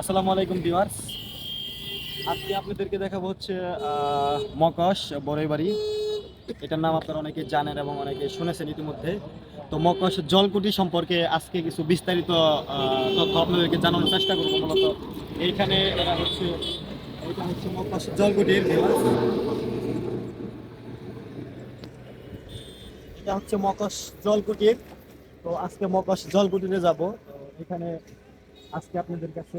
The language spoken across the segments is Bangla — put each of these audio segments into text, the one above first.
আসসালামু আলাইকুম ভিউয়ার্স। আজকে আপনাদেরকে দেখাবো হচ্ছে মকশ বড়ইবাড়ি। এটার নাম আপনারা অনেকে জানেন এবং অনেকে শুনেছেন ইতিমধ্যে। তো মকশ জলকুটি সম্পর্কে আজকে কিছু বিস্তারিত তথ্য আপনাদেরকে জানানোর চেষ্টা করব মূলত। এইখানে এরা হচ্ছে, এটা হচ্ছে মকশ জলকুটির। এটা হচ্ছে মকশ জলকুটির তো আজকে মকশ জলকুটিতে যাব। এখানে আজকে আপনাদের কাছে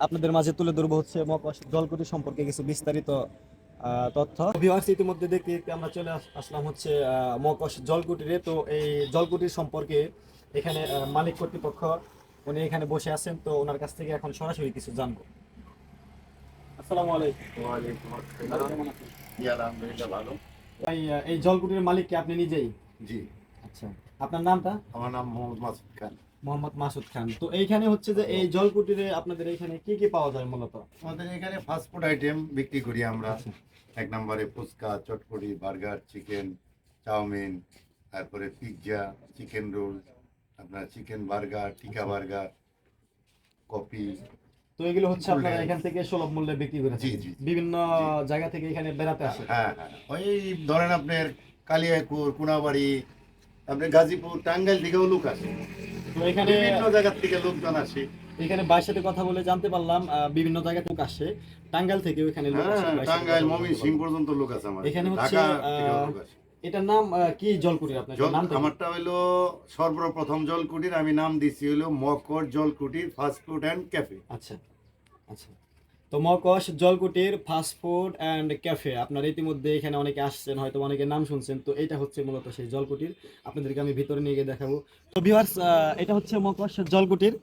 আপনাদের মাঝে তুলে ধরবো হচ্ছে মকশ জলকুটি সম্পর্কে কিছু বিস্তারিত তথ্য। ইতিমধ্যে দেখতে দেখতে আমরা চলে আসলাম হচ্ছে আহ, মকশ জলকুটিরে তো এই জলকুটির সম্পর্কে এখানে মালিক কর্তৃপক্ষ উনি এখানে বসে আছেন তো ওনার কাছ থেকে এখন সরাসরি কিছু জানব। আসসালামু আলাইকুম। ওয়ালাইকুম আলহামদুলিল্লাহ ভালো। ভাই এই জলকুটির মালিক কি আপনি নিজেই? জি। আচ্ছা আপনার নামটা? আমার নাম মোহাম্মদ মাসুদ খান। মোহাম্মদ মাসুদ খান। তো এইখানে হচ্ছে যে এই জলকুটিরে আপনাদের এখানে কি কি পাওয়া যায় মূলত? আমাদের এখানে ফাস্ট ফুড আইটেম বিক্রি করি আমরা। আচ্ছা। এক নম্বরে fuchka chotpoti burger chicken chowmein তারপরে পিৎজা চিকেন রোল আপনার chicken burger tikka burger coffee. তো এগুলো হচ্ছে আপনারা এখান থেকে সুলভ মূল্যে বিক্রি করে। বিভিন্ন জায়গা থেকে এখানে বেড়াতে আসে। হ্যাঁ হ্যাঁ। ওই ধরেন আপনার কালিয়াকুর কুনাবাড়ি আপনার গাজীপুর টাঙ্গাইল থেকেও লোক আসে। এখানে বিভিন্ন জায়গা থেকে লোকজন আসে। এখানে ভাইয়ের সাথে কথা বলে জানতে পারলাম বিভিন্ন জায়গা থেকে আসে। টাঙ্গাইল থেকে এখানে লোক আসে, হ্যাঁ টাঙ্গাইল সিং পর্যন্ত লোক আছে আমার। এখানে হচ্ছে, এটার নাম কি জলকুটির আপনার? নাম আমারটা হইল সর্বপ্রথম জলকুটির আমি নাম দিছি হলো Makar Jalkutir fast food and cafe. আচ্ছা আচ্ছা। তো Moksh Jalkutir fast food and cafe আপনারা ইতিমধ্যে এখানে অনেকে আসছেন হয়তো অনেকে নাম শুনছেন। তো এটা হচ্ছে মূলত সেই জলকুটির। আপনাদেরকে আমি ভিতরে নিয়ে গিয়ে দেখাবো। তো ভিউয়ার্স এটা হচ্ছে মকশ জলকুটির।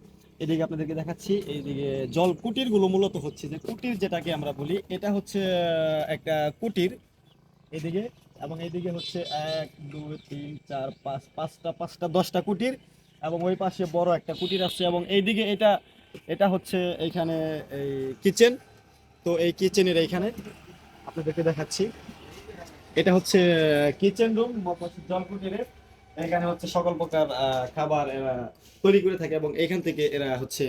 এদিকে আপনাদেরকে দেখাচ্ছি, এইদিকে জল কুটিরগুলো মূলত হচ্ছে যে কুটির যেটাকে আমরা বলি, এটা হচ্ছে একটা কুটির। এদিকে এবং এইদিকে হচ্ছে এক, দুই, তিন, চার, পাঁচ, পাঁচটা পাঁচটা, দশটা কুটির এবং ওই পাশে বড় একটা কুটির আছে এবং এইদিকে এটা এটা হচ্ছে এইখানে এই কিচেন। তো এই কিচেনের এইখানে আপনাদেরকে দেখাচ্ছি। এটা হচ্ছে কিচেন রুম জল কুটিরের এখানে হচ্ছে সকল প্রকার খাবার এরা তৈরি করে থাকে এবং এখান থেকে এরা হচ্ছে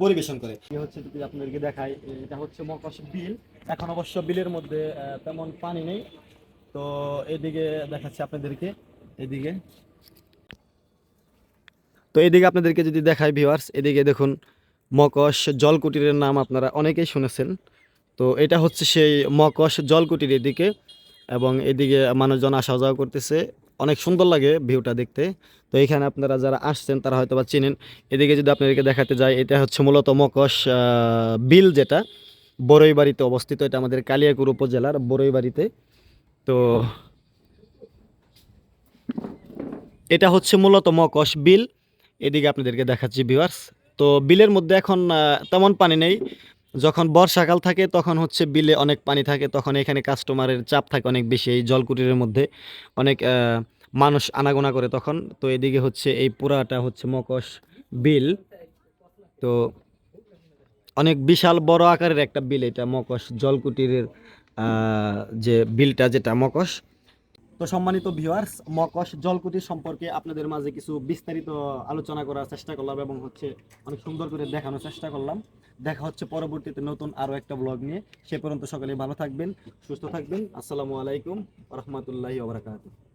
পরিবেশন করে। হচ্ছে যদি আপনাদেরকে দেখাই, এটা হচ্ছে মকশ বিল। এখন অবশ্য বিলের মধ্যে তেমন পানি নেই। তো এদিকে দেখাচ্ছি আপনাদেরকে, এদিকে। তো এদিকে আপনাদেরকে যদি দেখাই ভিউয়ার্স এদিকে দেখুন মকশ জলকুটিরের নাম আপনারা অনেকেই শুনেছেন। তো এটা হচ্ছে সেই মকশ জলকুটির এদিকে এবং এদিকে মানুষজন আসা যাওয়া করতেছে। অনেক সুন্দর লাগে ভিউটা দেখতে। তো এখানে আপনারা যারা আসছেন, তারা হয়তো বা চিনেন। এদিকে যদি আপনাদেরকে দেখাতে যাই, এটা হচ্ছে মূলত মকশ বিল যেটা বড়ইবাড়িতে অবস্থিত। এটা আমাদের কালিয়াকুর উপজেলার বড়ইবাড়িতে। তো এটা হচ্ছে মূলত মকশ বিল। এদিকে আপনাদেরকে দেখাচ্ছি ভিউয়ার্স তো বিলের মধ্যে এখন তেমন পানি নেই। যখন বর্ষাকাল থাকে, তখন হচ্ছে বিলে অনেক পানি থাকে, তখন এখানে কাস্টমারের চাপ থাকে অনেক বেশি এই জলকুটিরের মধ্যে। অনেক মানুষ আনাগোনা করে তখন। তো এদিকে হচ্ছে এই পুরাটা হচ্ছে মকশ বিল। তো অনেক বিশাল বড় আকারের একটা বিল এটা মকশ জলকুটিরের যে বিলটা যেটা মকশ তো সম্মানিত ভিউয়ার্স মকশ জলকুটি সম্পর্কে আপনাদের মাঝে কিছু বিস্তারিত আলোচনা করার চেষ্টা করলাম এবং হচ্ছে অনেক সুন্দর করে দেখানোর চেষ্টা করলাম। দেখা হচ্ছে পরবর্তীতে নতুন আরও একটা ব্লগ নিয়ে। সে পর্যন্ত সকলে ভালো থাকবেন, সুস্থ থাকবেন। আসসালামু আলাইকুম রহমতুল্লাহি ওবরাকাতুহ